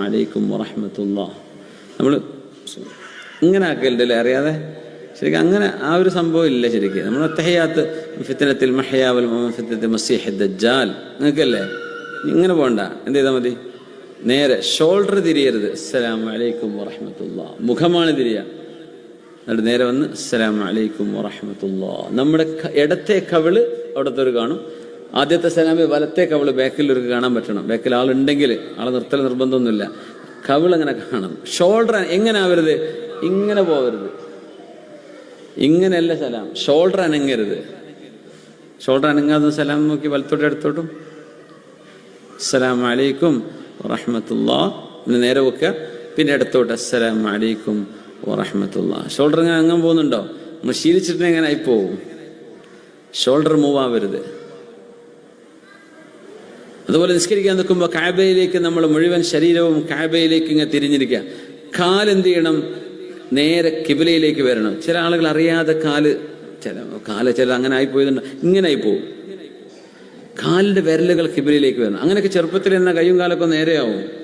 അലൈക്കും വറഹമത്തുള്ള. നമ്മൾ ഇങ്ങനെ ആക്കലുണ്ടല്ലേ അറിയാതെ? ശരിക്കും അങ്ങനെ ആ ഒരു സംഭവം ഇല്ല ശരിക്കും. നമ്മൾ തെഹയാത്ത് ഫിത്തനത്തിൽ മഹയാവൽ ഫിത്തനത്തിൽ മസീഹ് ദജ്ജാൽ. നിങ്ങൾക്കല്ലേ? ഇങ്ങനെ പോണ്ട എന്ത് ചെയ്താൽ മതി? നേരെ ഷോൾഡർ തിരിയരുത്. അസ്സലാമു വലൈക്കും വറഹമത്തുള്ള. മുഖമാണ് തിരിയുക എന്നിട്ട് നേരെ വന്ന് അസ്സലാമു വലൈക്കും വറഹമത്തുള്ള. നമ്മുടെ ഇടത്തെ കവിൾ അവിടുത്തെ ഒരു കാണും. ആദ്യത്തെ സലാമി വലത്തെ കവിൾ ബാക്കിൽ ഒരു കാണാൻ പറ്റണം. ബാക്കിൽ ആളുണ്ടെങ്കിൽ ആളെ നിർത്തൽ നിർബന്ധമൊന്നുമില്ല. കവിളങ്ങനെ കാണണം. ഷോൾഡർ എങ്ങനെ ആവരുത്? ഇങ്ങനെ പോവരുത്. ഇങ്ങനെയല്ല സലാം. ഷോൾഡർ അനങ്ങരുത്. ഷോൾഡർ അനങ്ങാതെ സലാം നോക്കി വലത്തോട്ട് എടുത്തോട്ടും അസ്സലാം അലൈക്കും വറഹമത്തുള്ള. പിന്നെ നേരെ വെക്കുക. പിന്നെ എടുത്തോട്ട് അസ്സലാം അലൈക്കും വറഹമത്തുള്ള. ഷോൾഡർ ഇങ്ങനെ അങ്ങാൻ പോകുന്നുണ്ടോ? നമ്മൾ ശീലിച്ചിട്ട് എങ്ങനെ ആയിപ്പോവും. ഷോൾഡർ മൂവ് ആവരുത്. അതുപോലെ നിസ്കരിക്കാൻ നിൽക്കുമ്പോൾ കാബയിലേക്ക് നമ്മൾ മുഴുവൻ ശരീരവും കാബയിലേക്ക് ഇങ്ങനെ തിരിഞ്ഞിരിക്കുക. കാലെന്ത് ചെയ്യണം? നേരെ കിബിലയിലേക്ക് വരണം. ചില ആളുകൾ അറിയാതെ കാൽ ചില കാൽ ചില അങ്ങനെ ആയിപ്പോയതുണ്ട് ഇങ്ങനെ ആയിപ്പോവും കാലിന്റെ വിരലുകൾ കിബിലയിലേക്ക് വരണം. അങ്ങനെയൊക്കെ ചെറുപ്പത്തിൽ എന്നാൽ കയ്യും കാലൊക്കെ നേരെയാവും.